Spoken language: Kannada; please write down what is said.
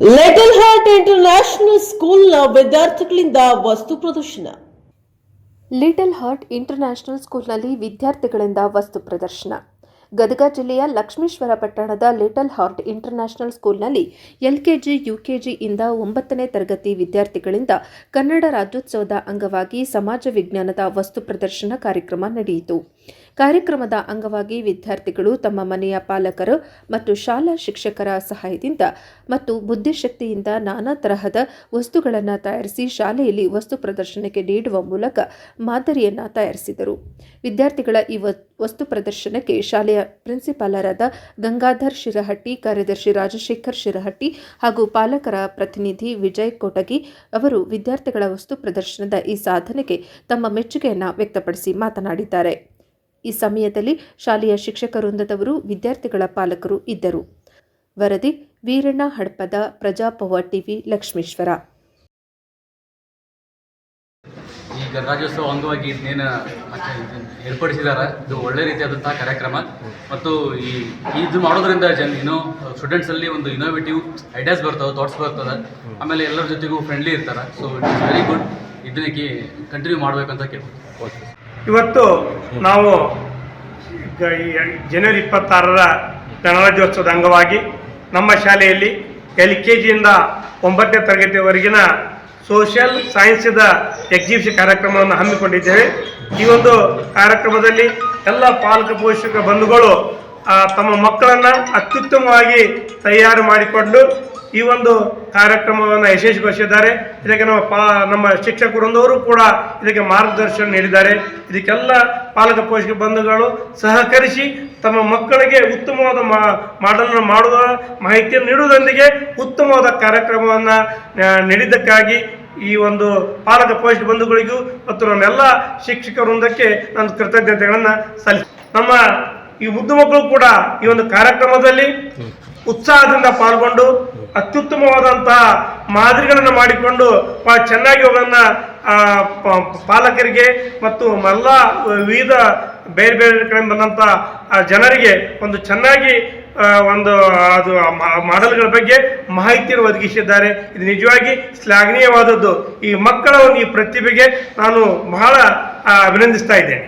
ಲಿಟಲ್ ಹಾರ್ಟ್ ಇಂಟರ್ನ್ಯಾಷನಲ್ ಸ್ಕೂಲ್ನ ವಿದ್ಯಾರ್ಥಿಗಳಿಂದ ವಸ್ತು ಪ್ರದರ್ಶನ. ಲಿಟಲ್ ಹಾರ್ಟ್ ಇಂಟರ್ನ್ಯಾಷನಲ್ ಸ್ಕೂಲ್ನಲ್ಲಿ ವಿದ್ಯಾರ್ಥಿಗಳಿಂದ ವಸ್ತು ಪ್ರದರ್ಶನ. ಗದಗ ಜಿಲ್ಲೆಯ ಲಕ್ಷ್ಮೀಶ್ವರ ಪಟ್ಟಣದ ಲಿಟಲ್ ಹಾರ್ಟ್ ಇಂಟರ್ನ್ಯಾಷನಲ್ ಸ್ಕೂಲ್ನಲ್ಲಿ ಎಲ್ಕೆಜಿ ಯುಕೆಜಿಯಿಂದ ಒಂಬತ್ತನೇ ತರಗತಿ ವಿದ್ಯಾರ್ಥಿಗಳಿಂದ ಕನ್ನಡ ರಾಜ್ಯೋತ್ಸವದ ಅಂಗವಾಗಿ ಸಮಾಜ ವಿಜ್ಞಾನದ ವಸ್ತು ಪ್ರದರ್ಶನ ಕಾರ್ಯಕ್ರಮ ನಡೆಯಿತು. ಕಾರ್ಯಕ್ರಮದ ಅಂಗವಾಗಿ ವಿದ್ಯಾರ್ಥಿಗಳು ತಮ್ಮ ಮನೆಯ ಪಾಲಕರು ಮತ್ತು ಶಾಲಾ ಶಿಕ್ಷಕರ ಸಹಾಯದಿಂದ ಮತ್ತು ಬುದ್ಧಿಶಕ್ತಿಯಿಂದ ನಾನಾ ತರಹದ ವಸ್ತುಗಳನ್ನು ತಯಾರಿಸಿ ಶಾಲೆಯಲ್ಲಿ ವಸ್ತು ಪ್ರದರ್ಶನಕ್ಕೆ ನೀಡುವ ಮೂಲಕ ಮಾದರಿಯನ್ನು ತಯಾರಿಸಿದರು. ವಿದ್ಯಾರ್ಥಿಗಳ ಈ ವಸ್ತು ಪ್ರದರ್ಶನಕ್ಕೆ ಶಾಲೆಯ ಪ್ರಿನ್ಸಿಪಾಲರಾದ ಗಂಗಾಧರ್ ಶಿರಹಟ್ಟಿ, ಕಾರ್ಯದರ್ಶಿ ರಾಜಶೇಖರ್ ಶಿರಹಟ್ಟಿ ಹಾಗೂ ಪಾಲಕರ ಪ್ರತಿನಿಧಿ ವಿಜಯ್ ಕೋಟಗಿ ಅವರು ವಿದ್ಯಾರ್ಥಿಗಳ ವಸ್ತು ಪ್ರದರ್ಶನದ ಈ ಸಾಧನೆಗೆ ತಮ್ಮ ಮೆಚ್ಚುಗೆಯನ್ನು ವ್ಯಕ್ತಪಡಿಸಿ ಮಾತನಾಡಿದ್ದಾರೆ. ಈ ಸಮಯದಲ್ಲಿ ಶಾಲೆಯ ಶಿಕ್ಷಕ ವೃಂದದವರು ವಿದ್ಯಾರ್ಥಿಗಳ ಪಾಲಕರು ಇದ್ದರು. ವರದಿ ವೀರಣ್ಣ ಹಡ್ಪದ ಪ್ರಜಾಪವ ಟಿವಿ ಲಕ್ಷ್ಮೀಶ್ವರ. ಈ ಗಣರಾಜ್ಯೋತ್ಸವ ಅಂಗವಾಗಿ ಇದನ್ನೇನು ಏರ್ಪಡಿಸಿದ್ದಾರೆ ಇದು ಒಳ್ಳೆ ರೀತಿಯಾದಂತಹ ಕಾರ್ಯಕ್ರಮ. ಮತ್ತು ಈ ಇದು ಮಾಡೋದ್ರಿಂದ ಜನ ಇನ್ನೂ ಸ್ಟೂಡೆಂಟ್ಸಲ್ಲಿ ಒಂದು ಇನೋವೇಟಿವ್ ಐಡಿಯಾಸ್ ಬರ್ತವೆ ಥಾಟ್ಸ್ ಬರ್ತದೆ ಆಮೇಲೆ ಎಲ್ಲರ ಜೊತೆಗೂ ಫ್ರೆಂಡ್ಲಿ ಇರ್ತಾರೆ? ಸೊ ಇಟ್ಸ್ ವೆರಿ ಗುಡ್ ಇದಕ್ಕೆ ಕಂಟಿನ್ಯೂ ಮಾಡಬೇಕಂತ ಕೇಳ್ಬೋದು ಇವತ್ತು ನಾವು ಜನವರಿ ಇಪ್ಪತ್ತಾರರ ಗಣರಾಜ್ಯೋತ್ಸವದ ಅಂಗವಾಗಿ ನಮ್ಮ ಶಾಲೆಯಲ್ಲಿ ಎಲ್ ಕೆ ಜಿಯಿಂದ ಒಂಬತ್ತನೇ ತರಗತಿಯವರೆಗಿನ ಸೋಷಿಯಲ್ ಸೈನ್ಸ್ದ ಎಕ್ಸಿಬಿಷನ್ ಕಾರ್ಯಕ್ರಮವನ್ನು ಹಮ್ಮಿಕೊಂಡಿದ್ದೇವೆ. ಈ ಒಂದು ಕಾರ್ಯಕ್ರಮದಲ್ಲಿ ಎಲ್ಲ ಪಾಲಕ ಪೋಷಕ ಬಂಧುಗಳು ತಮ್ಮ ಮಕ್ಕಳನ್ನು ಅತ್ಯುತ್ತಮವಾಗಿ ತಯಾರು ಮಾಡಿಕೊಂಡು ಈ ಒಂದು ಕಾರ್ಯಕ್ರಮವನ್ನು ಯಶಸ್ವಿಗೊಳಿಸಿದ್ದಾರೆ. ಇದಕ್ಕೆ ನಮ್ಮ ಪಾ ನಮ್ಮ ಶಿಕ್ಷಕರೊಂದವರು ಕೂಡ ಇದಕ್ಕೆ ಮಾರ್ಗದರ್ಶನ ನೀಡಿದ್ದಾರೆ. ಇದಕ್ಕೆಲ್ಲ ಪಾಲಕ ಪೋಷಕ ಬಂಧುಗಳು ಸಹಕರಿಸಿ ತಮ್ಮ ಮಕ್ಕಳಿಗೆ ಉತ್ತಮವಾದ ಮಾಡಲ್ ಮಾಡಲನ್ನು ಮಾಡುವ ಮಾಹಿತಿಯನ್ನು ನೀಡುವುದರೊಂದಿಗೆ ಉತ್ತಮವಾದ ಕಾರ್ಯಕ್ರಮವನ್ನು ನೀಡಿದ್ದಕ್ಕಾಗಿ ಈ ಒಂದು ಪಾಲಕ ಪೋಷಕ ಬಂಧುಗಳಿಗೂ ಮತ್ತು ನಮ್ಮೆಲ್ಲ ಶಿಕ್ಷಕ ವೃಂದಕ್ಕೆ ನಾನು ಕೃತಜ್ಞತೆಗಳನ್ನು ಸಲ್ಲಿಸ ನಮ್ಮ ಈ ಮುದ್ದು ಮಕ್ಕಳು ಕೂಡ ಈ ಒಂದು ಕಾರ್ಯಕ್ರಮದಲ್ಲಿ ಉತ್ಸಾಹದಿಂದ ಪಾಲ್ಗೊಂಡು ಅತ್ಯುತ್ತಮವಾದಂತಹ ಮಾದರಿಗಳನ್ನು ಮಾಡಿಕೊಂಡು ಬಹಳ ಚೆನ್ನಾಗಿ ಅವುಗಳನ್ನ ಪಾಲಕರಿಗೆ ಮತ್ತು ಎಲ್ಲ ವಿವಿಧ ಬೇರೆ ಬೇರೆ ಕಡೆ ಬಂದಂಥ ಜನರಿಗೆ ಒಂದು ಚೆನ್ನಾಗಿ ಒಂದು, ಅದು ಮಾಡೆಲ್ಗಳ ಬಗ್ಗೆ ಮಾಹಿತಿಯನ್ನು ಒದಗಿಸಿದ್ದಾರೆ ಇದು ನಿಜವಾಗಿ ಶ್ಲಾಘನೀಯವಾದದ್ದು. ಈ ಮಕ್ಕಳ ಒಂದು ಈ ಪ್ರತಿಭೆಗೆ ನಾನು ಬಹಳ ಅಭಿನಂದಿಸ್ತಾ ಇದ್ದೇನೆ.